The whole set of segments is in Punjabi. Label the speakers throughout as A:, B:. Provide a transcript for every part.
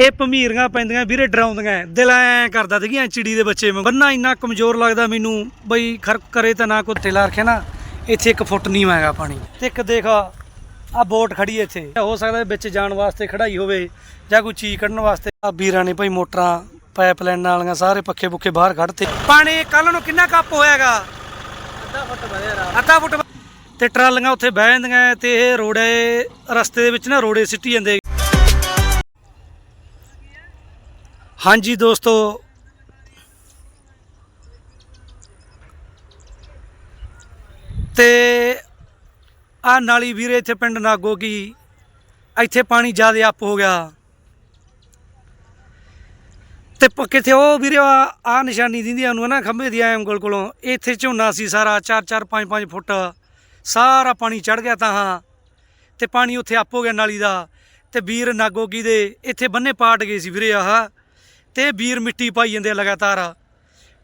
A: ਇਹ ਭਮੀਰੀਆਂ ਪੈਂਦੀਆਂ ਵੀਰੇ ਡਰਾਉਂਦੀਆਂ ਦਿਲ ਐ ਕਰਦਾ ਸੀਗੀਆਂ ਚਿੜੀ ਦੇ ਬੱਚੇ ਵਾਂਗ। ਬੰਨਾ ਇੰਨਾ ਕਮਜ਼ੋਰ ਲੱਗਦਾ ਮੈਨੂੰ ਬਈ ਖਰਕ ਕਰੇ ਤਾਂ ਨਾ ਕੋਈ ਟੇਲਾ ਰੱਖੇ ਨਾ ਇੱਥੇ ਇੱਕ ਫੁੱਟ ਨਹੀਂ ਹੈਗਾ ਪਾਣੀ। ਤੇ ਇੱਕ ਦੇਖ ਆ ਬੋਟ ਖੜੀ ਇੱਥੇ। ਹੋ ਸਕਦਾ ਵਿੱਚ ਜਾਣ ਵਾਸਤੇ ਖੜਾਈ ਹੋਵੇ ਜਾਂ ਕੋਈ ਚੀਜ਼ ਕੱਢਣ ਵਾਸਤੇ। ਆ ਵੀਰਾਂ ਨੇ ਭਾਈ ਮੋਟਰਾਂ ਪਾਈਪਲਾਈਨ ਵਾਲੀਆਂ ਸਾਰੇ ਪੱਖੇ ਪੁੱਖੇ ਬਾਹਰ ਕੱਢਤੇ ਪਾਣੀ ਕੱਲ ਨੂੰ ਕਿੰਨਾ ਕੱਪ ਹੋਇਆਗਾ?
B: ਅੱਧਾ ਫੁੱਟ ਵਧਿਆ
A: ਅੱਧਾ ਫੁੱਟ ਤੇ ਟਰਾਲੀਆਂ ਉੱਥੇ ਬਹਿ ਜਾਂਦੀਆਂ ਤੇ ਇਹ ਰੋੜੇ ਰਸਤੇ ਦੇ ਵਿੱਚ ਨਾ ਰੋੜੇ ਸਿੱਟੀ ਜਾਂਦੇ ਹਾਂਜੀ ਦੋਸਤੋ। ਤੇ ਆ ਨਾਲੀ ਵੀਰੇ ਇੱਥੇ ਪਿੰਡ ਨਾਗੋ ਕੀ, ਇੱਥੇ ਪਾਣੀ ਜ਼ਿਆਦਾ ਅੱਪ ਹੋ ਗਿਆ। ਤੇ ਪ- ਉਹ ਵੀਰੇ ਆ ਨਿਸ਼ਾਨੀ ਦਿੰਦੀਆਂ ਉਹਨੂੰ ਨਾ ਖੰਭੇ ਦੀ ਐਮ ਕੋਲ ਕੋਲੋਂ। ਇੱਥੇ ਝੋਨਾ ਸੀ ਸਾਰਾ 4 4 5 5 ਫੁੱਟ। ਸਾਰਾ ਪਾਣੀ ਚੜ ਗਿਆ ਤਾਂ ਹਾਂ। ਤੇ ਪਾਣੀ ਉੱਥੇ ਅੱਪ ਹੋ ਗਿਆ ਨਾਲੀ ਦਾ। ਤੇ ਵੀਰ ਨਾਗੋਗੀ ਦੇ, ਇੱਥੇ ਬੰਨੇ ਪਾਟ ਗਏ ਸੀ ਵੀਰੇ ਆਹ। ਤੇ ਵੀਰ ਮਿੱਟੀ ਪਾਈ ਜਾਂਦੇ ਲਗਾਤਾਰ।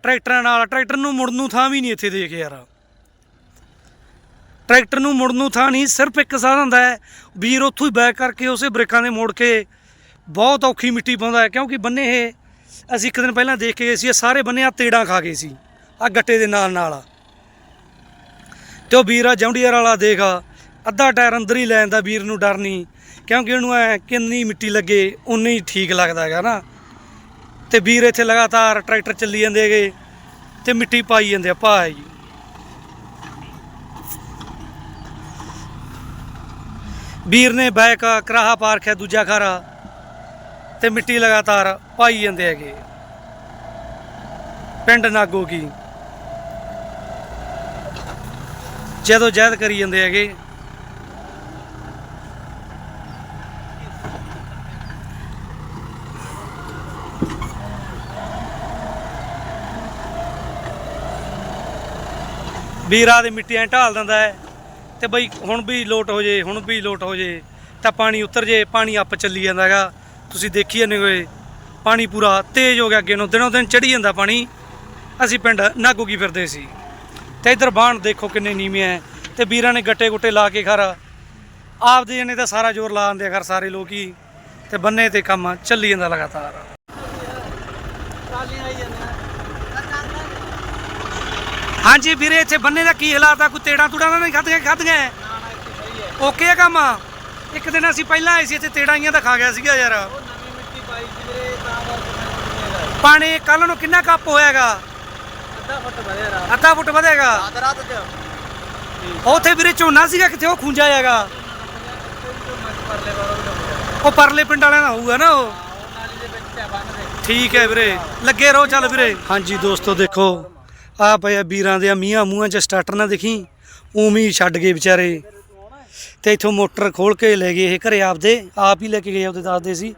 A: ਟਰੈਕਟਰਾਂ ਨਾਲ, ਟਰੈਕਟਰ ਨੂੰ ਮੁੜਨ ਨੂੰ ਥਾਂ ਵੀ ਨਹੀਂ ਇੱਥੇ ਦੇਖ ਯਾਰ। ਟਰੈਕਟਰ ਨੂੰ ਮੁੜਨ ਨੂੰ ਥਾਂ ਨਹੀਂ, ਸਿਰਫ ਇੱਕ ਸਾਧਨ ਹੁੰਦਾ ਹੈ। ਵੀਰ ਉੱਥੋਂ ਹੀ ਬੈਕ ਕਰਕੇ ਉਸੇ ਬ੍ਰੇਕਾਂ ਦੇ ਮੋੜ ਕੇ ਬਹੁਤ ਔਖੀ ਮਿੱਟੀ ਪਾਉਂਦਾ ਹੈ, ਕਿਉਂਕਿ ਬੰਨੇ ਇਹ, ਅਸੀਂ ਇੱਕ ਦਿਨ ਪਹਿਲਾਂ ਦੇਖ ਕੇ ਗਏ ਸੀ, ਇਹ ਸਾਰੇ ਬੰਨੇ ਆ ਤੇੜਾਂ ਖਾ ਗਏ ਸੀ, ਆ ਗੱਟੇ ਦੇ ਨਾਲ ਨਾਲ। ਤੇ ਉਹ ਵੀਰ ਆ ਜੌਂਡੀਅਰ ਵਾਲਾ ਦੇਖ, ਅੱਧਾ ਟਾਇਰ ਅੰਦਰ ਹੀ ਲੈ ਜਾਂਦਾ, ਵੀਰ ਨੂੰ ਡਰ ਨਹੀਂ, ਕਿਉਂਕਿ ਉਹਨੂੰ ਐ ਕਿੰਨੀ ਮਿੱਟੀ ਲੱਗੇ ਉਨੀ ਹੀ ਠੀਕ ਲੱਗਦਾ ਹੈਗਾ ਨਾ। ਤੇ ਵੀਰ ਇੱਥੇ ਲਗਾਤਾਰ ਟਰੈਕਟਰ ਚੱਲੀ ਜਾਂਦੇ ਹੈਗੇ ਤੇ ਮਿੱਟੀ ਪਾਈ ਜਾਂਦੇ ਆ ਭਾਈ ਜੀ। ਵੀਰ ਨੇ ਬੈਕ ਕਰਾਹਾ ਪਾਰਕ ਹੈ, ਦੂਜਾ ਖਾਰਾ ਤੇ ਮਿੱਟੀ ਲਗਾਤਾਰ ਪਾਈ ਜਾਂਦੇ ਹੈਗੇ। ਪਿੰਡ ਨਾਗੋ ਕੀ। ਜਦੋਂ ਜਹਿਦ ਕਰੀ ਜਾਂਦੇ ਹੈਗੇ। ਵੀਰਾ ਦੇ ਮਿੱਟੀਆਂ ਢਾਲ ਦਿੰਦਾ ਹੈ ਤੇ ਬਈ ਹੁਣ ਵੀ ਲੋਟ ਹੋ ਜੇ, ਹੁਣ ਵੀ ਲੋਟ ਹੋ ਜੇ, ਤਾਂ ਪਾਣੀ ਉਤਰ ਜੇ, ਪਾਣੀ ਅੱਪ ਚੱਲੀ ਜਾਂਦਾ ਹੈਗਾ। ਤੁਸੀਂ ਦੇਖੀ ਜਾਂਦੇ ਹੋਏ ਪਾਣੀ ਪੂਰਾ ਤੇਜ਼ ਹੋ ਗਿਆ ਅੱਗੇ ਨੂੰ, ਦਿਨੋਂ ਦਿਨ ਚੜੀ ਜਾਂਦਾ ਪਾਣੀ। ਅਸੀਂ ਪਿੰਡ ਨਾਗੂ ਕੀ ਫਿਰਦੇ ਸੀ। ਤੇ ਇਧਰ ਬਾਣ ਦੇਖੋ ਕਿੰਨੇ ਨੀਵੇਂ ਐ, ਤੇ ਵੀਰਾਂ ਨੇ ਗੱਟੇ ਗੁੱਟੇ ਲਾ ਕੇ ਖਰ, ਆਪਦੇ ਜਣੇ ਤਾਂ ਸਾਰਾ ਜ਼ੋਰ ਲਾ ਦਿੰਦੇ ਆ ਖਰ ਸਾਰੇ ਲੋਕ ਹੀ ਤੇ ਬੰਨੇ ਤੇ ਕੰਮ ਚੱਲੀ ਜਾਂਦਾ ਲਗਾਤਾਰ।
B: ਟਰਾਲੀਆਂ ਆਈ ਜਾਂਦੀਆਂ।
A: ਹਾਂਜੀ ਵੀਰੇ ਇੱਥੇ ਬੰਨੇ ਦਾ ਕੀ ਹਾਲਾਤ ਆ? ਕੋਈ ਤੇੜਾ ਤੁੜਾ ਤਾਂ ਨਹੀਂ ਖਾਧੀਆਂ ਖਾਧੀਆਂ? ਓਕੇ ਆ ਕੰਮ? ਇੱਕ ਦਿਨ ਅਸੀਂ ਪਹਿਲਾਂ ਆਏ ਸੀ ਇੱਥੇ ਤੇੜਾਈਆਂ ਦਾ ਖਾ ਗਿਆ ਸੀਗਾ ਯਾਰ।
B: ਉਹ ਨਵੀਂ ਮਿੱਟੀ ਪਾਈ ਸੀ ਵੀਰੇ ਤਾਂ ਕਰਕੇ ਮੈਂ ਹੈਗਾ।
A: ਪਾਣੀ ਕੱਲ ਨੂੰ ਕਿੰਨਾ ਕੱਪ ਹੋਇਆਗਾ?
B: ਅੱਧਾ ਫੁੱਟ ਵਧਿਆ ਰਾਤ
A: ਅੱਧਾ ਫੁੱਟ ਵਧੇਗਾ?
B: ਰਾਤ ਰਾਤ ਚ।
A: ਉੱਥੇ ਵੀਰੇ ਝੋਨਾ ਸੀਗਾ ਕਿੱਥੇ ਉਹ ਖੁੰਝਾ ਹੈਗਾ? ਉਹ ਪਰਲੇ ਪਿੰਡ ਵਾਲਿਆਂ ਦਾ ਹੋਊਗਾ ਨਾ ਉਹ?
B: ਉਹ ਨਾਲੀ ਦੇ ਵਿੱਚ ਹੈ ਬੰਨ ਦੇ।
A: ਠੀਕ ਹੈ ਵੀਰੇ ਲੱਗੇ ਰਹੋ ਚੱਲ ਵੀਰੇ। ਹਾਂਜੀ ਦੋਸਤੋ ਦੇਖੋ ਆ ਪਿਆ ਵੀਰਾਂ ਦੇ ਮੀਆਂ ਮੂੰਹਾਂ 'ਚ ਸਟਾਰਟਰ ਨਾ ਦੇਖੀ, ਉਵੇਂ ਹੀ ਛੱਡ ਗਏ ਵਿਚਾਰੇ। ਤੇ ਇੱਥੋਂ ਮੋਟਰ ਖੋਲ ਕੇ ਲੈ ਗਏ ਇਹ ਘਰੇ ਆਪਦੇ, ਆਪ ਹੀ ਲੈ ਕੇ ਗਏ ਉਹਦੇ ਦੱਸਦੇ ਸੀ।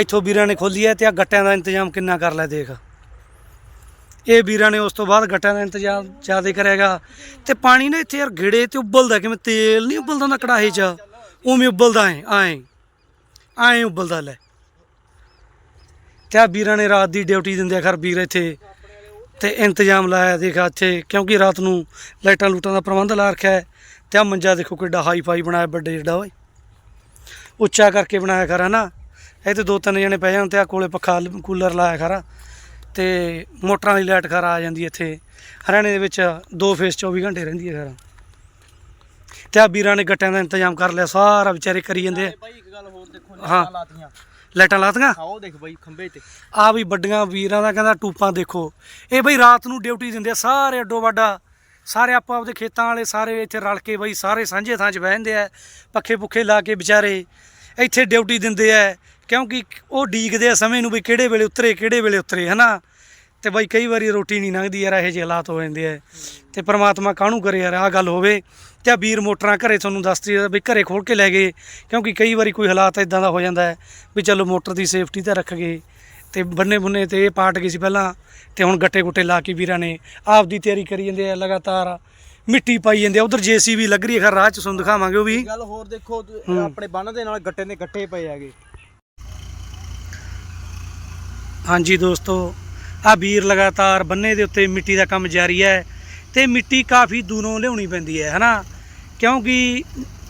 A: ਇੱਥੋਂ ਵੀਰਾਂ ਨੇ ਖੋਲੀ ਹੈ ਤੇ ਆ ਗੱਟਿਆਂ ਦਾ ਇੰਤਜ਼ਾਮ ਕਿੰਨਾ ਕਰ ਲੈ ਦੇਖ। ਇਹ ਵੀਰਾਂ ਨੇ ਉਸ ਤੋਂ ਬਾਅਦ ਗੱਟਿਆਂ ਦਾ ਇੰਤਜ਼ਾਮ ਜ਼ਿਆਦਾ ਕਰਿਆਗਾ ਤੇ ਪਾਣੀ ਨਾ ਇੱਥੇ ਯਾਰ ਘਿੜੇ ਤੇ ਉਬਲਦਾ ਕਿਵੇਂ, ਤੇਲ ਨਹੀਂ ਉਬਲਦਾ ਹੁੰਦਾ ਕੜਾਹੇ 'ਚ? ਉਵੇਂ ਉਬਲਦਾ ਐ, ਐਂ ਐਂ ਉਬਲਦਾ ਲੈ। ਤੇ ਆ ਵੀਰਾਂ ਨੇ ਰਾਤ ਦੀ ਡਿਊਟੀ ਦਿੰਦੇ ਆ ਖਰ ਵੀਰ ਇੱਥੇ। ਤੇ ਇੰਤਜ਼ਾਮ ਲਾਇਆ ਦੇਖਾ ਇੱਥੇ ਕਿਉਂਕਿ ਰਾਤ ਨੂੰ ਲਾਈਟਾਂ ਲੂਟਾਂ ਦਾ ਪ੍ਰਬੰਧ ਲਾ ਰੱਖਿਆ ਹੈ। ਤੇ ਆ ਮੰਜਾ ਦੇਖੋ ਕਿੱਡਾ ਹਾਈ ਫਾਈ ਬਣਾਇਆ ਵੱਡੇ ਜਿਹੜਾ ਓਏ। ਉੱਚਾ ਕਰਕੇ ਬਣਾਇਆ ਖਰਾ ਨਾ। ਇਹ ਤੇ ਦੋ ਤਿੰਨ ਜਣੇ ਪੈ ਜਾਣ ਤੇ ਆ ਕੋਲੇ ਪੱਖਾ ਕੂਲਰ ਲਾਇਆ ਖਰਾ। ਤੇ ਮੋਟਰਾਂ ਦੀ ਲਾਈਟ ਖਰਾ ਆ ਜਾਂਦੀ ਇੱਥੇ। ਹਰਿਆਣੇ ਦੇ ਵਿੱਚ ਦੋ ਫੇਸ 24 ਘੰਟੇ ਰਹਿੰਦੀ ਹੈ ਖਰਾ। ਤੇ ਆ ਵੀਰਾਂ ਨੇ ਗੱਟਿਆਂ ਦਾ ਇੰਤਜ਼ਾਮ ਕਰ ਲਿਆ ਸਾਰਾ ਵਿਚਾਰੇ ਕਰੀ ਜਾਂਦੇ ਆ।
B: ਬਾਈ ਇੱਕ ਗੱਲ ਹੋਰ ਦੇਖੋ
A: ਹਾਂ।
B: ਲਾਈਟਾਂ ਲਾਤੀਆਂ ਆਓ ਦੇਖ ਬਾਈ ਖੰਭੇ ਤੇ।
A: ਆ ਵੀ ਵੱਡੀਆਂ ਵੀਰਾਂ ਦਾ ਕਹਿੰਦਾ ਟੂਪਾਂ ਦੇਖੋ। ਇਹ ਬਈ ਰਾਤ ਨੂੰ ਡਿਊਟੀ ਦਿੰਦੇ ਆ ਸਾਰੇ ਅੱਡੋ ਵੱਡਾ। ਸਾਰੇ ਆਪੋ ਆਪਦੇ ਖੇਤਾਂ ਵਾਲੇ ਸਾਰੇ ਇੱਥੇ ਰਲ ਕੇ ਬਈ ਸਾਰੇ ਸਾਂਝੇ ਥਾਂ 'ਚ ਬਹਿੰਦੇ ਆ ਪੱਖੇ ਪੁੱਖੇ ਲਾ ਕੇ ਵਿਚਾਰੇ। ਇੱਥੇ ਡਿਊਟੀ ਦਿੰਦੇ ਆ ਕਿਉਂਕਿ ਉਹ ਡੀਕਦੇ ਆ ਸਮੇਂ ਨੂੰ ਵੀ ਕਿਹੜੇ ਵੇਲੇ ਉਤਰੇ ਕਿਹੜੇ ਵੇਲੇ ਉਤਰੇ ਹਨਾ? ਤੇ ਬਈ ਕਈ ਵਾਰੀ ਰੋਟੀ ਨਹੀਂ ਲੰਘਦੀ ਯਾਰ ਇਹੋ ਜਿਹੇ ਹਾਲਾਤ ਹੋ ਜਾਂਦੇ ਆ। ਤੇ ਪ੍ਰਮਾਤਮਾ ਕਾਹਨੂੰ ਕਰੇ ਯਾਰ ਆਹ ਗੱਲ ਹੋਵੇ। ਤੇ ਆ ਵੀਰ ਮੋਟਰਾਂ ਘਰੇ ਤੁਹਾਨੂੰ ਦੱਸਦੀ ਆ ਵੀ ਘਰੇ ਖੋਲ ਕੇ ਲੈ ਗਏ ਕਿਉਂਕਿ ਕਈ ਵਾਰੀ ਕੋਈ ਹਾਲਾਤ ਇਦਾਂ ਦਾ ਹੋ ਜਾਂਦਾ ਹੈ ਵੀ ਚਲੋ ਮੋਟਰ ਦੀ ਸੇਫਟੀ ਤਾਂ ਰੱਖ ਗਏ ਤੇ ਬੰਨੇ ਬੁੰਨੇ ਤੇ ਇਹ ਪਾਟ ਗਏ ਸੀ ਪਹਿਲਾਂ ਤੇ ਹੁਣ ਗੱਟੇ ਗੁੱਟੇ ਲਾ ਕੇ ਵੀਰਾਂ ਨੇ ਆਪ ਦੀ ਤਿਆਰੀ ਕਰੀ ਜਾਂਦੇ ਆ ਲਗਾਤਾਰ ਮਿੱਟੀ ਪਾਈ ਜਾਂਦੇ ਆ। ਉਧਰ ਜੀਸੀਬੀ ਲੱਗ ਰਹੀ ਹੈ ਖਰ ਰਾਹ ਚ ਤੁਹਾਨੂੰ ਦਿਖਾਵਾਂਗੇ ਉਹ ਵੀ।
B: ਗੱਲ ਹੋਰ ਦੇਖੋ। ਆਪਣੇ ਬੰਨ ਦੇ ਨਾਲ ਗੱਟੇ ਦੇ ਗੱਟੇ ਪਏ ਹੈਗੇ।
A: ਹਾਂਜੀ ਦੋਸਤੋ ਆ ਵੀਰ ਲਗਾਤਾਰ ਬੰਨੇ ਦੇ ਉੱਤੇ ਮਿੱਟੀ ਦਾ ਕੰਮ ਜਾਰੀ ਹੈ ਤੇ ਮਿੱਟੀ ਕਾਫੀ ਦੂਰੋਂ ਲਿਆਉਣੀ ਪੈਂਦੀ ਹੈ ਹਨਾ? ਕਿਉਂਕਿ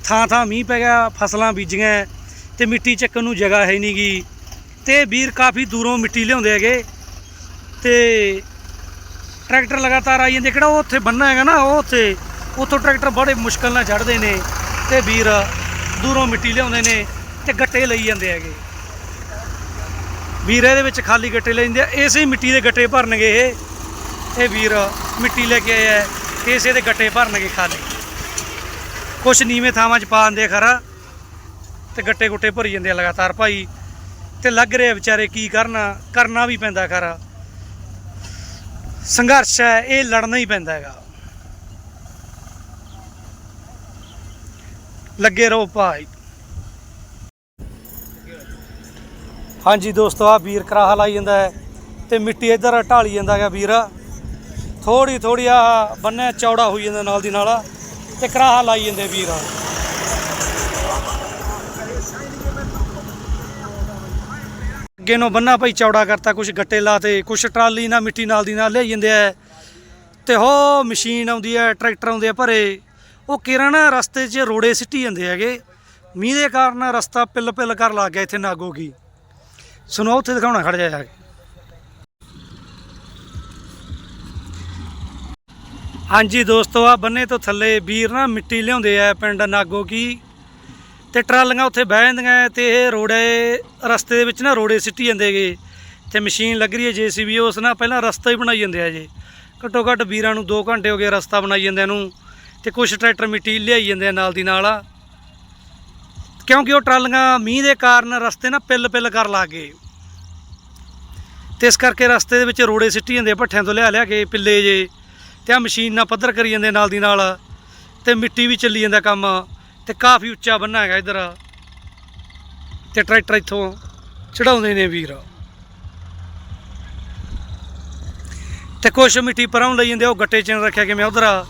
A: ਥਾਂ ਥਾਂ ਮੀਂਹ ਪੈ ਗਿਆ ਫਸਲਾਂ ਬੀਜੀਆਂ ਤੇ ਮਿੱਟੀ ਚੱਕਣ ਨੂੰ ਜਗ੍ਹਾ ਹੈ ਨਹੀਂ ਨਹੀਂਗੀ ਤੇ ਵੀਰ ਕਾਫੀ ਦੂਰੋਂ ਮਿੱਟੀ ਲਿਆਉਂਦੇ ਹੈਗੇ ਤੇ ਟਰੈਕਟਰ ਲਗਾਤਾਰ ਆਈ ਜਾਂਦੇ। ਕਿਹੜਾ ਉਹ ਉੱਥੇ ਬੰਨਾ ਹੈਗਾ ਨਾ ਉਹ ਉੱਥੇ ਉੱਥੋਂ ਟਰੈਕਟਰ ਬੜੇ ਮੁਸ਼ਕਲ ਨਾਲ ਚੜ੍ਹਦੇ ਨੇ ਤੇ ਵੀਰ ਦੂਰੋਂ ਮਿੱਟੀ ਲਿਆਉਂਦੇ ਨੇ ਤੇ ਗੱਟੇ ਲਈ ਜਾਂਦੇ ਹੈਗੇ। ਵੀਰ ਇਹਦੇ ਵਿੱਚ ਖਾਲੀ ਗੱਟੇ ਲੈ ਜਾਂਦੇ ਆ ਇਸੇ ਮਿੱਟੀ ਦੇ ਗੱਟੇ ਭਰਨਗੇ ਇਹ। ਇਹ ਵੀਰ ਮਿੱਟੀ ਲੈ ਕੇ ਆਇਆ ਹੈ, ਇਸੇ ਦੇ ਗੱਟੇ ਭਰਨਗੇ ਖਾਲੀ। ਕੁਛ ਨੀਵੇਂ ਥਾਵਾਂ 'ਚ ਪਾ ਦਿੰਦੇ ਆ ਖਰਾ ਤੇ ਗੱਟੇ ਗੁੱਟੇ ਭਰੀ ਜਾਂਦੇ ਆ ਲਗਾਤਾਰ ਭਾਈ। ਤੇ ਲੱਗ ਰਿਹਾ ਵਿਚਾਰੇ ਕੀ ਕਰਨਾ ਕਰਨਾ ਵੀ ਪੈਂਦਾ ਖਰਾ। ਸੰਘਰਸ਼ ਹੈ, ਇਹ ਲੜਨਾ ਹੀ ਪੈਂਦਾ ਹੈਗਾ। ਲੱਗੇ ਰਹੋ ਭਾਈ। ਹਾਂਜੀ ਦੋਸਤੋ ਆ ਵੀਰ ਕਰਾਹਾ ਲਾਈ ਜਾਂਦਾ ਹੈ ਤੇ ਮਿੱਟੀ ਇੱਧਰ ਢਾਲੀ ਜਾਂਦਾ ਹੈਗਾ ਵੀਰ। ਥੋੜੀ ਥੋੜੀ ਆ ਬੰਨੇ ਚੌੜਾ ਹੋਈ ਜਾਂਦਾ ਨਾਲ ਦੀ ਨਾਲ। ਤੇ ਕਰਾਹਾ ਲਾਈ ਜਾਂਦੇ ਵੀਰ। ਅੱਗੇ ਨੂੰ ਬੰਨਾ ਭਾਈ ਚੌੜਾ ਕਰਤਾ ਕੁਝ ਗੱਟੇ ਲਾਤੇ ਕੁਝ ਟਰਾਲੀ ਨਾਲ, ਮਿੱਟੀ ਨਾਲ ਦੀ ਨਾਲ ਲਿਆਈ ਜਾਂਦੇ ਆ। ਤੇ ਹੋ, ਮਸ਼ੀਨ ਆਉਂਦੀ ਹੈ ਟਰੈਕਟਰ ਆਉਂਦੇ ਆ ਭਰੇ। ਉਹ ਕਿਰਨ ਰਸਤੇ 'ਚ ਰੋੜੇ ਸਿੱਟੀ ਜਾਂਦੇ ਹੈਗੇ। ਮੀਂਹ ਦੇ ਕਾਰਨ ਰਸਤਾ ਪਿੱਲ ਪਿੱਲ ਕਰ ਲੱਗ ਗਿਆ ਇੱਥੇ ਨਾਗੋ ਕੀ। ਸੁਣੋ ਉੱਥੇ ਦਿਖਾਉਣਾ ਖੜ ਜਾਇਆ ਹਾਂਜੀ ਦੋਸਤੋ ਆ ਬੰਨੇ ਤੋਂ ਥੱਲੇ ਵੀਰ ਨਾ ਮਿੱਟੀ ਲਿਆਉਂਦੇ ਆ ਪਿੰਡ ਨਾਗੋ ਕੀ ਤੇ ਟਰਾਲੀਆਂ ਉੱਥੇ ਬਹਿ ਜਾਂਦੀਆਂ ਤੇ ਇਹ ਰੋੜੇ, ਰਸਤੇ ਦੇ ਵਿੱਚ ਨਾ ਰੋੜੇ ਸਿੱਟੀ ਜਾਂਦੇਗੇ ਤੇ ਮਸ਼ੀਨ ਲੱਗ ਰਹੀ ਹੈ ਜੀਸੀਬੀ, ਉਸ ਨਾਲ ਪਹਿਲਾਂ ਰਸਤਾ ਹੀ ਬਣਾਈ ਜਾਂਦੇ ਆ ਜੇ। ਘੱਟੋ ਘੱਟ ਵੀਰਾਂ ਨੂੰ 2 ਘੰਟੇ ਹੋ ਗਏ ਰਸਤਾ ਬਣਾਈ ਜਾਂਦਿਆਂ ਨੂੰ ਤੇ ਕੁਝ ਟਰੈਕਟਰ ਮਿੱਟੀ ਲਿਆਈ ਜਾਂਦੇ ਆ ਨਾਲ ਦੀ ਨਾਲ। ਕਿਉਂਕਿ ਉਹ ਟਰਾਲੀਆਂ ਮੀਂਹ ਦੇ ਕਾਰਨ ਰਸਤੇ ਨਾ ਪਿੱਲ ਪਿੱਲ ਕਰ ਲੱਗ ਗਏ। ਤੇ ਇਸ ਕਰਕੇ ਰਸਤੇ ਦੇ ਵਿੱਚ ਰੋੜੇ ਸਿੱਟੀ ਜਾਂਦੇ ਭੱਠਿਆਂ ਤੋਂ ਲਿਆ ਲਿਆ ਕੇ ਪਿੱਲੇ ਜੇ। ਤੇ ਆ ਮਸ਼ੀਨ ਨਾਲ ਪੱਧਰ ਕਰੀ ਜਾਂਦੇ ਨਾਲ ਦੀ ਨਾਲ ਤੇ ਮਿੱਟੀ ਵੀ ਚੱਲੀ ਜਾਂਦਾ ਕੰਮ ਤੇ ਕਾਫੀ ਉੱਚਾ ਬੰਨਾ ਹੈਗਾ ਇਧਰ। ਤੇ ਟਰੈਕਟਰ ਇੱਥੋਂ ਚੜਾਉਂਦੇ ਨੇ ਵੀਰ। ਤੇ ਕੁਛ ਮਿੱਟੀ ਪਰਾਂ ਲਈ ਜਾਂਦੇ, ਉਹ ਗੱਟੇ ਚ ਰੱਖਿਆ ਕਿਵੇਂ ਉਧਰ।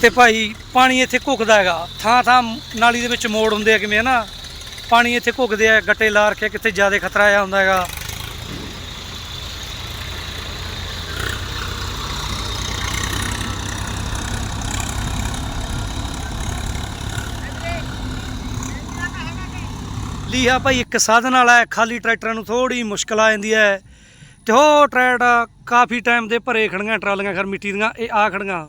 A: ਤੇ ਭਾਈ ਪਾਣੀ ਇੱਥੇ ਘੁੱਕਦਾ ਹੈਗਾ, ਥਾਂ ਥਾਂ ਨਾਲੀ ਦੇ ਵਿੱਚ ਮੋੜ ਹੁੰਦੇ ਆ ਕਿਵੇਂ ਹਨਾ ਪਾਣੀ ਇੱਥੇ ਘੁੱਕਦੇ ਆ, ਗੱਟੇ ਲਾ ਰੱਖਿਆ ਕਿੱਥੇ ਜ਼ਿਆਦਾ ਖਤਰਾ ਆਇਆ ਹੁੰਦਾ ਹੈਗਾ। ਲੀਹਾ ਭਾਈ, ਇੱਕ ਸਾਧਨ ਵਾਲਾ ਹੈ, ਖਾਲੀ ਟਰੈਕਟਰਾਂ ਨੂੰ ਥੋੜੀ ਮੁਸ਼ਕਲ ਆ ਜਾਂਦੀ ਹੈ। ਤੇ ਉਹ ਟਰੈਕਟਰ ਕਾਫੀ ਟਾਈਮ ਦੇ ਭਰੇ ਖੜੀਆਂ ਟਰਾਲੀਆਂ ਖਰ ਮਿੱਟੀ ਦੀਆਂ, ਇਹ ਆ ਖੜੀਆਂ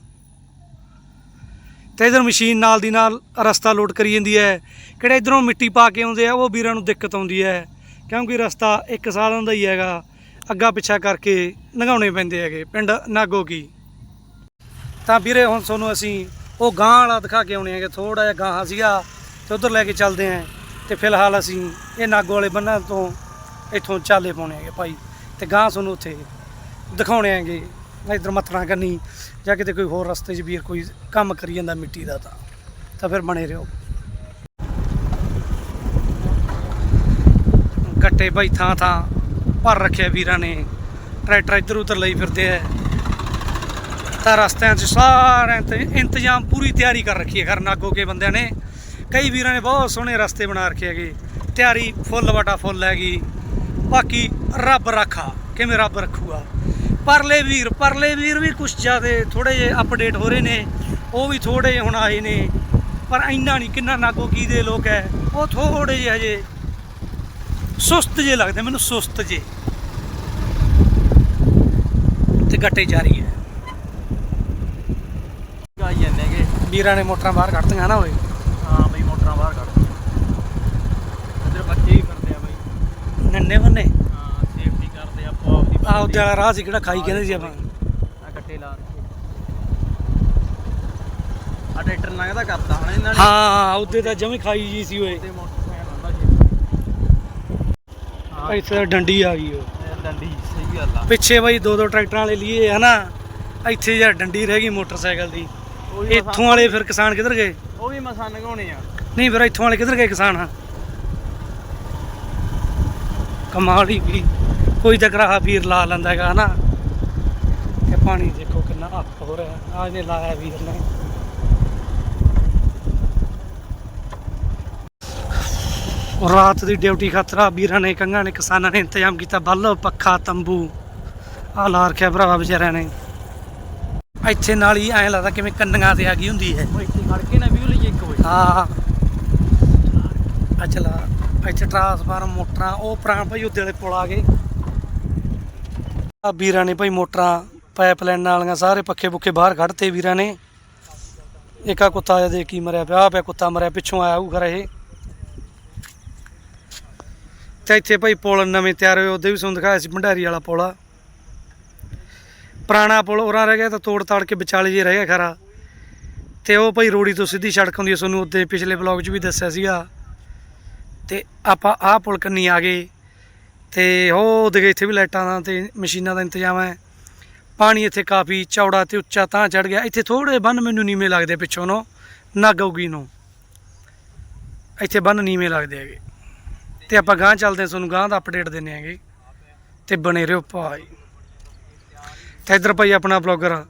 A: ਤੇ ਇਧਰ ਮਸ਼ੀਨ ਨਾਲ ਦੀ ਨਾਲ ਰਸਤਾ ਲੋਡ ਕਰੀ ਜਾਂਦੀ ਹੈ। ਕਿਹੜੇ ਇਧਰੋਂ ਮਿੱਟੀ ਪਾ ਕੇ ਆਉਂਦੇ ਆ, ਉਹ ਵੀਰਾਂ ਨੂੰ ਦਿੱਕਤ ਆਉਂਦੀ ਹੈ। ਕਿਉਂਕਿ ਰਸਤਾ ਇੱਕ ਸਾਧਨ ਦਾ ਹੀ ਹੈਗਾ। ਅੱਗਾ ਪਿੱਛਾ ਕਰਕੇ ਲੰਘਾਉਣੇ ਪੈਂਦੇ ਹੈਗੇ, ਪਿੰਡ ਨਾਗੋ ਕੀ। ਤਾਂ ਵੀਰੇ, ਹੁਣ ਤੁਹਾਨੂੰ ਅਸੀਂ ਉਹ ਗਾਂ ਵਾਲਾ ਦਿਖਾ ਕੇ ਆਉਣੇ ਹੈਗੇ। ਥੋੜਾ ਜਿਹਾ ਗਾਹਾਂ ਸੀਗਾ, ਤੇ ਉਧਰ ਲੈ ਕੇ ਚੱਲਦੇ ਆਂ ਤੇ ਫਿਲਹਾਲ ਅਸੀਂ ਇਹ ਨਾਗੋ ਵਾਲੇ ਬੰਨਾਂ ਤੋਂ ਇੱਥੋਂ ਚਾਲੇ ਪਾਉਣੇ ਹੈਗੇ ਭਾਈ ਤੇ ਗਾਂ ਤੁਹਾਨੂੰ ਉੱਥੇ ਦਿਖਾਉਣੇ ਹੈਗੇ ਇਧਰ ਮੱਥਣਾ ਕਰਨੀ ਜਾਂ ਕਿਤੇ ਕੋਈ ਹੋਰ ਰਸਤੇ 'ਚ ਵੀਰ ਕੋਈ ਕੰਮ ਕਰੀ ਜਾਂਦਾ ਮਿੱਟੀ ਦਾ ਤਾਂ ਤਾਂ ਫਿਰ ਬਣੇ ਰਹੋ। ਗੱਟੇ ਭਾਈ ਥਾਂ ਥਾਂ ਭਰ ਰੱਖਿਆ ਵੀਰਾਂ ਨੇ, ਟਰੈਕਟਰ ਇੱਧਰ ਉੱਧਰ ਲਈ ਫਿਰਦੇ ਆ। ਤਾਂ ਰਸਤਿਆਂ 'ਚ ਸਾਰਿਆਂ ਤੇ ਇੰਤਜ਼ਾਮ ਪੂਰੀ ਤਿਆਰੀ ਕਰ ਰੱਖੀ ਹੈ ਕਰਨ ਨਾਗੋ ਕੇ ਬੰਦਿਆਂ ਨੇ। ਕਈ ਵੀਰਾਂ ਨੇ ਬਹੁਤ ਸੋਹਣੇ ਰਸਤੇ ਬਣਾ ਰੱਖੇ ਹੈਗੇ। ਤਿਆਰੀ ਫੁੱਲ ਵਟਾ ਫੁੱਲ ਹੈਗੀ ਬਾਕੀ ਰੱਬ ਰੱਖਾ, ਕਿਵੇਂ ਰੱਬ ਰੱਖੂਗਾ? ਪਰਲੇ ਵੀਰ ਪਰਲੇ ਵੀਰ ਵੀ ਕੁਛ ਜ਼ਿਆਦਾ ਥੋੜੇ ਜਿਹੇ ਅਪਡੇਟ ਹੋ ਰਹੇ ਨੇ, ਉਹ ਵੀ ਥੋੜੇ ਜਿਹੇ ਹੁਣ ਆਏ ਨੇ। ਪਰ ਇੰਨਾ ਨਹੀਂ, ਕਿੰਨਾ ਨਾਗੋ ਕੀ ਦੇ ਲੋਕ ਹੈ, ਉਹ ਥੋੜੇ ਜਿਹੇ ਹਜੇ ਸੁਸਤ ਜੇ ਲੱਗਦੇ, ਮੈਨੂੰ ਸੁਸਤ ਜੇ ਤੇ ਗੱਟੇ ਜਾਰੀ ਹੈ।
B: ਆਈ ਜਾਂਦੇ ਹੈਗੇ,
A: ਵੀਰਾਂ ਨੇ ਮੋਟਰਾਂ ਬਾਹਰ ਕੱਢਤੀਆਂ ਨਾ ਓਏ
B: ਹਾਂ ਬਈ ਮੋਟਰਾਂ ਬਾਹਰ ਕੱਢ ਇਧਰ ਬੱਚੇ ਹੀ ਫਿਰਦੇ ਆ ਬਈ
A: ਨੰਨੇ ਬੰਨੇ।
B: ਹਾਂ ਸੇਫਟੀ ਕਰਦੇ ਆਪੋ ਆਪਦੀ
A: ਆਹ ਉਹਦੇ ਵਾਲਾ ਰਾਹ ਸੀ ਕਿਹੜਾ ਖਾਈ ਕਹਿੰਦੇ ਸੀ ਆਪਾਂ।
B: ਆ ਗੱਟੇ ਲਾ ਆ ਟਰੈਕਟਰ ਲੰਘਦਾ ਕਰਤਾ ਹੁਣ ਇਹਨਾਂ ਨੇ।
A: ਹਾਂ ਉਹਦੇ ਤਾਂ ਜਮੀ ਖਾਈ ਜੀ ਸੀ ਓਏ।
B: ਤੇ ਮੋਟਰਸਾਈਕਲ ਹੁੰਦਾ ਜੀ ਹਾਂ।
A: ਇੱਥੇ ਤਾਂ ਡੰਡੀ ਆ ਗਈ ਓ।
B: ਇਹ ਡੰਡੀ ਸਹੀ ਗੱਲ ਆ।
A: ਪਿੱਛੇ ਬਾਈ ਦੋ ਦੋ ਟਰੈਕਟਰਾਂ ਵਾਲੇ ਲਈਏ ਹਨਾ। ਇੱਥੇ ਯਾਰ ਡੰਡੀ ਰਹਿ ਗਈ ਮੋਟਰਸਾਈਕਲ ਦੀ।
B: ਉਹ ਵੀ
A: ਇੱਥੋਂ ਵਾਲੇ ਫਿਰ ਕਿਸਾਨ ਕਿੱਧਰ ਗਏ?
B: ਉਹ ਵੀ ਮਸਾਂ ਨਗਾਉਣੇ ਆ।
A: ਨਹੀਂ ਫਿਰ ਇੱਥੋਂ ਵਾਲੇ ਕਿੱਧਰ ਗਏ ਕਿਸਾਨ? ਕਮਾਲ ਹੀ ਵੀ। ਕੋਈ ਕਰਾਹਾ ਵੀਰ ਲਾ ਲੈਂਦਾ ਹੈਗਾ ਹਨਾ? ਤੇ ਪਾਣੀ ਦੇਖੋ ਕਿੰਨਾ ਅੱਪ ਹੋ ਰਿਹਾ। ਆ ਇਹਨੇ ਲਾਇਆ ਵੀਰ ਨੇ। ਰਾਤ ਦੀ ਡਿਊਟੀ ਖਾਤਰਾ ਵੀਰਾਂ ਨੇ ਕੰਗਾਂ ਨੇ ਕਿਸਾਨਾਂ ਨੇ ਇੰਤਜ਼ਾਮ ਕੀਤਾ। ਬੱਲ ਪੱਖਾ ਤੰਬੂ। ਆ ਲਾ ਰੱਖਿਆ ਭਰਾਵਾ ਵਿਚਾਰਿਆਂ ਨੇ। ਇੱਥੇ ਨਾਲ ਹੀ ਐਂ ਲੱਗਦਾ ਕਿਵੇਂ ਕੰਨੀਆਂ ਤੇ ਆ ਗਈ ਹੁੰਦੀ ਹੈ।
B: ਉਹ ਇੱਥੇ ਖੜ ਕੇ ਨਾ ਵੀਊ ਲਈਏ ਇੱਕ ਵਜੇ
A: ਹਾਂ। ਆ ਚਲਾ। ਇੱਥੇ ਟਰਾਂਸਫਾਰਮ ਮੋਟਰਾਂ, ਉਹ ਪੁਰਾਣ ਭਾਈ ਉੱਦੇ ਵਾਲੇ ਪੁਲ ਆ ਗਏ। ਆ ਵੀਰਾਂ ਨੇ ਭਾਈ ਮੋਟਰਾਂ ਪਾਈਪਲਾਈਨ ਵਾਲੀਆਂ ਸਾਰੇ ਪੱਖੇ ਪੁੱਖੇ ਬਾਹਰ ਕੱਢਤੇ ਵੀਰਾਂ ਨੇ। ਇੱਕਾ ਕੁੱਤਾ ਆ ਦੇ ਕੀ ਮਰਿਆ ਪਿਆ ਆ ਪਿਆ ਕੁੱਤਾ ਮਰਿਆ, ਪਿੱਛੋਂ ਆਇਆ ਉਹ ਘਰ ਇਹ। ਤੇ ਇੱਥੇ ਭਾਈ ਪੁਲ ਨਵੇਂ ਤਿਆਰ ਹੋਏ, ਉਹਦੇ ਵੀ ਤੁਹਾਨੂੰ ਦਿਖਾਇਆ ਸੀ, ਭੰਡਾਰੀ ਵਾਲਾ ਪੁਲ ਆ। ਪੁਰਾਣਾ ਪੁਲ ਉਰਾਂ ਰਹਿ ਗਿਆ, ਤਾਂ ਤੋੜ ਤਾੜ ਕੇ ਵਿਚਾਲੇ ਜੇ ਰਹਿ ਗਿਆ ਖਰਾ। ਤੇ ਉਹ ਭਾਈ ਰੋੜੀ ਤੋਂ ਸਿੱਧੀ ਸੜਕ ਹੁੰਦੀ ਹੈ ਤੁਹਾਨੂੰ ਉੱਤੇ ਪਿਛਲੇ ਬਲੌਗ 'ਚ ਵੀ ਦੱਸਿਆ ਸੀਗਾ। ਤੇ ਆਪਾਂ ਆਹ ਪੁਲ ਕੰਨੀ ਆ ਗਏ। ਤੇ ਉਹ ਉਹਦੇ ਇੱਥੇ ਵੀ ਲਾਈਟਾਂ ਦਾ ਤੇ ਮਸ਼ੀਨਾਂ ਦਾ ਇੰਤਜ਼ਾਮ ਹੈ। ਪਾਣੀ ਇੱਥੇ ਕਾਫੀ ਚੌੜਾ ਤੇ ਉੱਚਾ ਤਾਂ ਚੜ ਗਿਆ। ਇੱਥੇ ਥੋੜੇ ਬੰਨ ਮੈਨੂੰ ਨੀਵੇਂ ਲੱਗਦੇ ਪਿੱਛੋਂ ਨੂੰ ਨਾਗੌਗੀ ਨੂੰ। ਇੱਥੇ ਬੰਨ ਨੀਵੇਂ ਲੱਗਦੇ ਹੈਗੇ। ਤੇ ਆਪਾਂ ਗਾਂਹ ਚੱਲਦੇ ਹਾਂ ਤੁਹਾਨੂੰ ਗਾਂਹ ਦਾ ਅਪਡੇਟ ਦਿੰਨੇ ਹੈਗੇ। ਤੇ ਬਣੇ ਰਹੋ ਭਾਈ। ਤੇ ਇੱਧਰ ਭਾਈ ਆਪਣਾ ਬਲੌਗਰ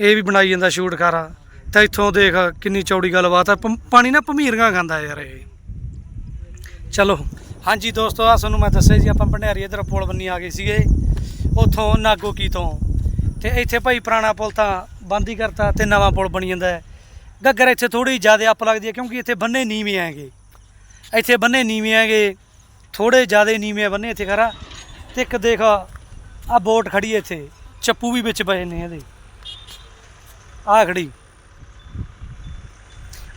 A: ਇਹ ਵੀ ਬਣਾਈ ਜਾਂਦਾ ਸ਼ੂਟ ਖਾਰਾ। ਤਾਂ ਇੱਥੋਂ ਦੇਖ ਕਿੰਨੀ ਚੌੜੀ ਗੱਲਬਾਤ ਆ। ਪੰ- ਪਾਣੀ ਨਾ ਭਮੀਰੀਆਂ ਖਾਂਦਾ ਯਾਰ ਇਹ। ਚਲੋ। ਹਾਂਜੀ ਦੋਸਤੋ ਆ ਤੁਹਾਨੂੰ ਮੈਂ ਦੱਸਿਆ ਜੀ, ਆਪਾਂ ਭੰਡਾਰੀ ਇਧਰ ਪੁਲ ਬੰਨੀ ਆ ਗਏ ਸੀਗੇ। ਉੱਥੋਂ ਨਾਗੋ ਕੀ ਤੋਂ। ਤੇ ਇੱਥੇ ਭਾਈ ਪੁਰਾਣਾ ਪੁਲ ਤਾਂ ਬੰਦ ਹੀ ਕਰਤਾ ਤੇ ਨਵਾਂ ਪੁਲ ਬਣੀ ਜਾਂਦਾ ਹੈ। ਗੱਗਰ ਇੱਥੇ ਥੋੜੀ ਜ਼ਿਆਦਾ ਅੱਪ ਲੱਗਦੀ ਹੈ ਕਿਉਂਕਿ ਇੱਥੇ ਬੰਨੇ ਨੀਵੇਂ ਹੈਗੇ। ਇੱਥੇ ਬੰਨੇ ਨੀਵੇਂ ਹੈਗੇ ਥੋੜੇ ਜ਼ਿਆਦਾ ਨੀਵੇਂ ਆ ਬੰਨੇ ਇੱਥੇ ਖਰਾ। ਤੇ ਇੱਕ ਦੇਖ ਆ ਬੋਟ ਖੜੀ ਹੈ ਇੱਥੇ। ਚੱਪੂ ਵੀ ਵਿੱਚ ਪਏ ਨੇ ਇਹਦੇ। ਆ ਖੜੀ।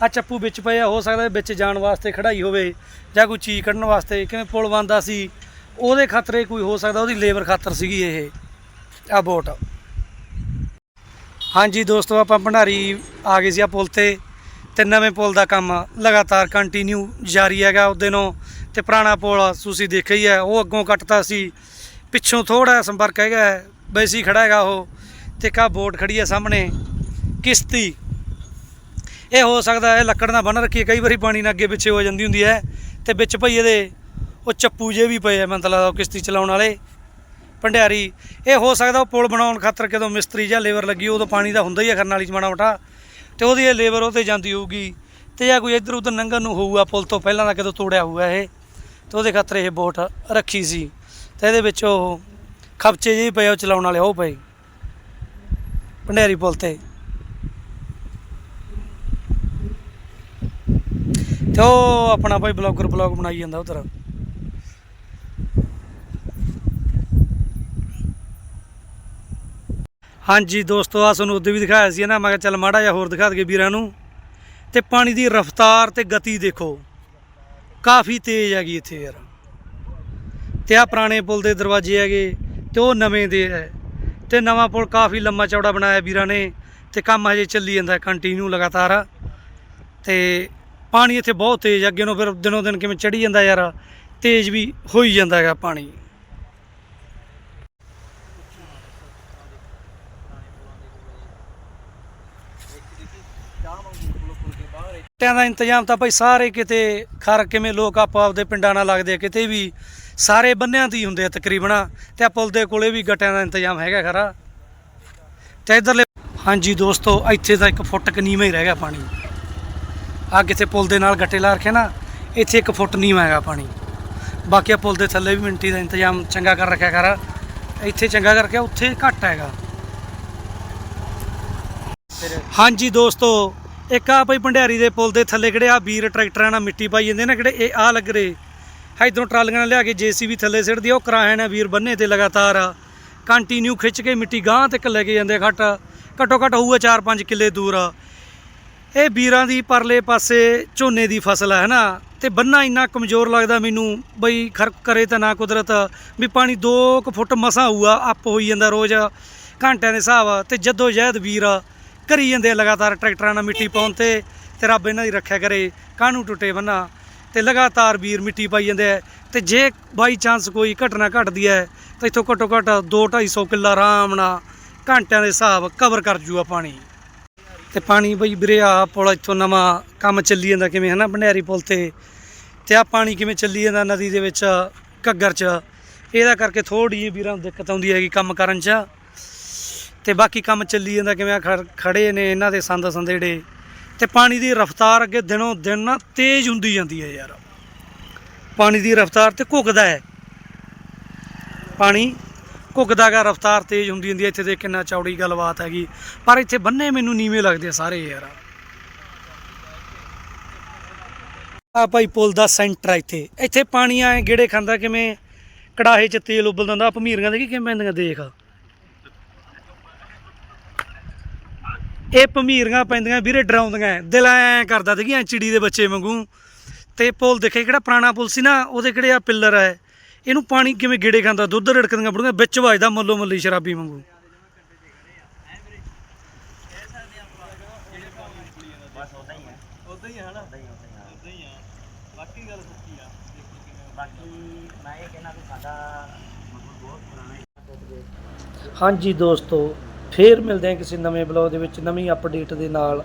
A: ਆ ਚੱਪੂ ਵਿੱਚ ਪਏ ਆ, ਹੋ ਸਕਦਾ ਵਿੱਚ ਜਾਣ ਵਾਸਤੇ ਖੜਾਈ ਹੋਵੇ। ਜਾਂ ਕੋਈ ਚੀਜ਼ ਕੱਢਣ ਵਾਸਤੇ ਕਿਵੇਂ ਪੁਲ ਬੰਦਾ ਸੀ ਉਹਦੇ ਖਤਰੇ ਕੋਈ ਹੋ ਸਕਦਾ ਉਹਦੀ ਲੇਬਰ ਖਾਤਰ ਸੀਗੀ ਇਹ। ਆ ਬੋਟ। ਹਾਂਜੀ ਦੋਸਤੋ ਆਪਾਂ ਭੰਡਾਰੀ ਆ ਗਏ ਸੀ ਆ ਪੁਲ ਤੇ ਤੇ ਨਵੇਂ ਪੁਲ ਦਾ ਕੰਮ ਲਗਾਤਾਰ ਕੰਟੀਨਿਊ ਜਾਰੀ ਹੈਗਾ ਉਹਦੇ ਦਿਨੋਂ ਤੇ ਪੁਰਾਣਾ ਪੁਲ ਤੁਸੀਂ ਦੇਖਿਆ ਹੀ ਹੈ ਉਹ ਅੱਗੋਂ ਕੱਟਦਾ ਸੀ। ਪਿੱਛੋਂ ਥੋੜਾ ਸੰਪਰਕ ਹੈਗਾ ਹੈ, ਵੈਸੇ ਖੜਾ ਹੈਗਾ ਉਹ ਤੇ ਕਾ ਬੋਟ ਖੜੀ ਹੈ ਸਾਹਮਣੇ ਕਿਸ਼ਤੀ। ਇਹ ਹੋ ਸਕਦਾ ਹੈ ਲੱਕੜ ਨਾਲ ਬੰਨ ਰੱਖੀ ਹੈ, ਕਈ ਵਾਰੀ ਪਾਣੀ ਨਾਲ ਅੱਗੇ ਪਿੱਛੇ ਹੋ ਜਾਂਦੀ ਹੁੰਦੀ ਹੈ। ਤੇ ਵਿੱਚ ਭਈ ਇਹਦੇ ਉਹ ਚੱਪੂ ਜੇ ਵੀ ਪਏ ਆ ਮੈਨੂੰ ਤਾਂ ਲੱਗਦਾ ਉਹ ਕਿਸ਼ਤੀ ਚਲਾਉਣ ਵਾਲੇ। ਭੰਡਿਆਰੀ, ਇਹ ਹੋ ਸਕਦਾ ਉਹ ਪੁਲ ਬਣਾਉਣ ਖਾਤਰ ਕਦੋਂ ਮਿਸਤਰੀ ਜਾਂ ਲੇਬਰ ਲੱਗੀ ਉਦੋਂ ਪਾਣੀ ਦਾ ਹੁੰਦਾ ਹੀ ਆ ਕਰਨ ਵਾਲੀ ਚ ਮਾੜਾ ਮੋਟਾ। ਤੇ ਉਹਦੀ ਇਹ ਲੇਬਰ ਉਹ ਤੇ ਜਾਂਦੀ ਹੋਊਗੀ। ਤੇ ਜਾਂ ਕੋਈ ਇੱਧਰ ਉੱਧਰ ਨੰਗਣ ਨੂੰ ਹੋਊਗਾ, ਪੁਲ ਤੋਂ ਪਹਿਲਾਂ ਦਾ ਕਦੋਂ ਤੋੜਿਆ ਹੋਊਗਾ ਇਹ। ਤੇ ਉਹਦੇ ਖਾਤਰ ਇਹ ਬੋਟ ਰੱਖੀ ਸੀ। ਤੇ ਇਹਦੇ ਵਿੱਚ ਉਹ ਖਪਚੇ ਜਿਹੇ ਪਏ ਉਹ ਚਲਾਉਣ ਵਾਲੇ, ਉਹ ਪਏ। ਭੰਡਿਆਰੀ ਪੁਲ ਤੇ। ਤੇ ਉਹ ਆਪਣਾ ਭਾਈ ਬਲੌਗਰ ਬਲੌਗ ਬਣਾਈ ਜਾਂਦਾ ਉਧਰ। ਹਾਂਜੀ ਦੋਸਤੋ ਆ ਤੁਹਾਨੂੰ ਉਦੋਂ ਵੀ ਦਿਖਾਇਆ ਸੀ ਨਾ, ਮੈਂ ਕਿਹਾ ਚੱਲ ਮਾੜਾ ਜਿਹਾ ਹੋਰ ਦਿਖਾ ਦਈਏ ਵੀਰਾਂ ਨੂੰ। ਤੇ ਪਾਣੀ ਦੀ ਰਫ਼ਤਾਰ ਤੇ ਗਤੀ ਦੇਖੋ, ਕਾਫੀ ਤੇਜ਼ ਹੈਗੀ ਇੱਥੇ ਯਾਰ। ਤੇ ਆ ਪੁਰਾਣੇ ਪੁਲ ਦੇ ਦਰਵਾਜ਼ੇ ਹੈਗੇ, ਤੇ ਉਹ ਨਵੇਂ ਦੇ ਹੈ। ਤੇ ਨਵਾਂ ਪੁਲ ਕਾਫੀ ਲੰਮਾ ਚੌੜਾ ਬਣਾਇਆ ਵੀਰਾਂ ਨੇ, ਤੇ ਕੰਮ ਹਜੇ ਚੱਲੀ ਜਾਂਦਾ ਕੰਟੀਨਿਊ ਲਗਾਤਾਰ। ਤੇ ਪਾਣੀ ਇੱਥੇ ਬਹੁਤ ਤੇਜ਼ ਆ, ਅੱਗੇ ਨੂੰ ਫਿਰ ਦਿਨੋਂ ਦਿਨ ਕਿਵੇਂ ਚੜੀ ਜਾਂਦਾ ਯਾਰ ਤੇਜ਼ ਵੀ ਹੋਈ ਜਾਂਦਾ ਹੈਗਾ ਪਾਣੀ। ਟਿਆਂ ਦਾ ਇੰਤਜ਼ਾਮ ਤਾਂ ਭਾਈ ਸਾਰੇ ਕਿਤੇ ਖਰ ਕਿਵੇਂ ਲੋਕ ਆਪੋ ਆਪਦੇ ਪਿੰਡਾਂ ਨਾਲ ਲੱਗਦੇ ਆ ਕਿਤੇ ਵੀ ਸਾਰੇ ਬੰਨਿਆਂ ਦੀ ਹੀ ਹੁੰਦੇ ਆ ਤਕਰੀਬਨ ਤੇ ਆ ਪੁਲ ਦੇ ਕੋਲੇ ਵੀ ਗੱਟਿਆਂ ਦਾ ਇੰਤਜ਼ਾਮ ਹੈਗਾ ਖਰਾ। ਤੇ ਇਧਰਲੇ ਹਾਂਜੀ ਦੋਸਤੋ ਇੱਥੇ ਤਾਂ ਇੱਕ ਫੁੱਟ ਕੁ ਨੀਵਾਂ ਹੀ ਰਹਿ ਗਿਆ ਪਾਣੀ। ਆ ਕਿਤੇ ਪੁਲ ਦੇ ਨਾਲ ਗੱਟੇ ਲਾ ਰੱਖੇ ਨਾ ਇੱਥੇ ਇੱਕ ਫੁੱਟ ਨੀਵਾਂ ਹੈਗਾ ਪਾਣੀ। ਬਾਕੀ ਆ ਪੁਲ ਦੇ ਥੱਲੇ ਵੀ ਮਿੰਟੀ ਦਾ ਇੰਤਜ਼ਾਮ ਚੰਗਾ ਕਰ ਰੱਖਿਆ ਕਰ। ਇੱਥੇ ਚੰਗਾ ਕਰਕੇ ਉੱਥੇ ਘੱਟ ਹੈਗਾ। ਹਾਂਜੀ ਦੋਸਤੋ ਇੱਕ ਆ ਭਾਈ ਭੰਡਿਆਰੀ ਦੇ ਪੁਲ ਦੇ ਥੱਲੇ ਕਿਹੜੇ ਆ ਵੀਰ ਟਰੈਕਟਰਾਂ ਨਾਲ ਮਿੱਟੀ ਪਾਈ ਜਾਂਦੇ ਨੇ ਕਿਹੜੇ ਇਹ ਆ ਲੱਗ ਰਹੇ। ਇਧਰੋਂ ਟਰਾਲੀਆਂ ਨਾਲ ਲਿਆ ਕੇ ਜੀਸੀਬੀ ਥੱਲੇ ਸਿੱਟਦੀ ਉਹ ਕਰਾਏ ਨੇ ਵੀਰ ਬੰਨੇ ਤੇ ਲਗਾਤਾਰ। ਕੰਟੀਨਿਊ ਖਿੱਚ ਕੇ ਮਿੱਟੀ ਗਾਂਹ ਤੱਕ ਲੈ ਕੇ ਜਾਂਦੇ ਖੱਟ। ਘੱਟੋ ਘੱਟ ਹੋਊਗਾ 4-5 ਕਿੱਲੇ ਦੂਰ। ਇਹ ਵੀਰਾਂ ਦੀ ਪਰਲੇ ਪਾਸੇ ਝੋਨੇ ਦੀ ਫਸਲ ਹੈ ਨਾ? ਤੇ ਬੰਨਾ ਇੰਨਾ ਕਮਜ਼ੋਰ ਲੱਗਦਾ ਮੈਨੂੰ ਬਈ ਖਰਕ ਕਰੇ ਤਾਂ ਨਾ ਕੁਦਰਤ, ਵੀ ਪਾਣੀ 2 ਫੁੱਟ ਮਸਾਂ ਹੋਊਗਾ, ਅੱਪ ਹੋਈ ਜਾਂਦਾ ਰੋਜ਼ ਘੰਟਿਆਂ ਦੇ ਹਿਸਾਬ ਤੇ ਜਦੋਂ ਜਹਿਦ ਵੀਰ ਕਰੀ ਜਾਂਦੇ ਆ ਲਗਾਤਾਰ ਟਰੈਕਟਰਾਂ ਨਾਲ ਮਿੱਟੀ ਪਾਉਣ ਤੇ ਤੇ ਰੱਬ ਇਹਨਾਂ ਦੀ ਰੱਖਿਆ ਕਰੇ, ਕਾਹਨੂੰ ਟੁੱਟੇ ਬੰਨਾ? ਤੇ ਲਗਾਤਾਰ ਵੀਰ ਮਿੱਟੀ ਪਾਈ ਜਾਂਦੇ ਆ, ਤੇ ਜੇ ਬਾਈ ਚਾਂਸ ਕੋਈ ਘਟਨਾ ਘਟਦੀ ਹੈ ਤਾਂ ਇੱਥੋਂ ਘੱਟੋ ਘੱਟ 2 250 ਕਿੱਲਾ ਆਰਾਮ ਨਾਲ ਘੰਟਿਆਂ ਦੇ ਹਿਸਾਬ ਕਵਰ ਕਰ ਜੂਗਾ ਪਾਣੀ। ਤੇ ਪਾਣੀ ਬਈ ਵੀਰੇ ਆ ਪੁਲ ਇੱਥੋਂ ਨਵਾਂ ਕੰਮ ਚੱਲੀ ਜਾਂਦਾ ਕਿਵੇਂ, ਹਨਾ ਭੰਡਿਆਰੀ ਪੁਲ ਤੇ। ਤੇ ਆ ਪਾਣੀ ਕਿਵੇਂ ਚੱਲੀ ਜਾਂਦਾ ਨਦੀ ਦੇ ਵਿੱਚ, ਘੱਗਰ 'ਚ। ਇਹਦਾ ਕਰਕੇ ਥੋੜੀ ਜਿਹੀ ਵੀਰਾਂ ਨੂੰ ਦਿੱਕਤ ਆਉਂਦੀ ਹੈਗੀ ਕੰਮ ਕਰਨ 'ਚ। ਤੇ ਬਾਕੀ ਕੰਮ ਚੱਲੀ ਜਾਂਦਾ ਕਿਵੇਂ ਆ, ਖੜ- ਖੜੇ ਨੇ ਇਹਨਾਂ ਦੇ ਸੰਦ ਸੰਦੇੜੇ। ਤੇ ਪਾਣੀ ਦੀ ਰਫ਼ਤਾਰ ਅੱਗੇ ਦਿਨੋਂ ਦਿਨ ਨਾ ਤੇਜ਼ ਹੁੰਦੀ ਜਾਂਦੀ ਹੈ ਯਾਰ। ਪਾਣੀ ਦੀ ਰਫ਼ਤਾਰ ਤੇ ਘੁੱਗਦਾ ਹੈ। ਪਾਣੀ ਘੁੱਗਦਾ ਗਾ ਰਫ਼ਤਾਰ ਤੇਜ਼ ਹੁੰਦੀ ਹੁੰਦੀ ਹੈ, ਇੱਥੇ ਦੇ ਕਿੰਨਾ ਚੌੜੀ ਗੱਲਬਾਤ ਹੈਗੀ। ਪਰ ਇੱਥੇ ਬੰਨੇ ਮੈਨੂੰ ਨੀਵੇਂ ਲੱਗਦੇ ਆ ਸਾਰੇ ਯਾਰ। ਆ ਭਾਈ ਪੁਲ ਦਾ ਸੈਂਟਰ ਆ ਇੱਥੇ। ਇੱਥੇ ਪਾਣੀ ਆ ਗੇੜੇ ਖਾਂਦਾ ਕਿਵੇਂ? ਕੜਾਹੇ 'ਚ ਤੇਲ ਉਬਲਦਾ ਹੁੰਦਾ ਭਮੀਰੀਆਂ ਦੇ ਕਿਵੇਂ ਪੈਂਦੀਆਂ ਦੇਖ। ਇਹ ਭਮੀਰੀਆਂ ਪੈਂਦੀਆਂ ਵੀਰੇ, ਡਰਾਉਂਦੀਆਂ। ਦਿਲ ਐ ਕਰਦਾ ਤੇ ਕਿ ਚਿੜੀ ਦੇ ਬੱਚੇ ਵਾਂਗੂ। ਤੇ ਪੁਲ ਦੇਖੇ, ਕਿਹੜਾ ਪੁਰਾਣਾ ਪੁਲ ਸੀ ਨਾ, ਉਹਦੇ ਕਿਹੜੇ ਆ ਪਿੱਲਰ ਹੈ ਇਹਨੂੰ ਪਾਣੀ ਕਿਵੇਂ ਗੇੜੇ ਖਾਂਦਾ? ਦੁੱਧ ਰੜਕਦੀਆਂ ਬੁੜੀਆਂ, ਵਿੱਚ ਵੱਜਦਾ ਮੱਲੋ ਮੱਲੀ ਸ਼ਰਾਬੀ ਵਾਂਗੂ। ਹਾਂਜੀ ਦੋਸਤੋ, ਫੇਰ ਮਿਲਦੇ ਹਾਂ ਕਿਸੇ ਨਵੇਂ ਬਲੌਗ ਦੇ ਵਿੱਚ ਨਵੀਂ ਅਪਡੇਟ ਦੇ ਨਾਲ।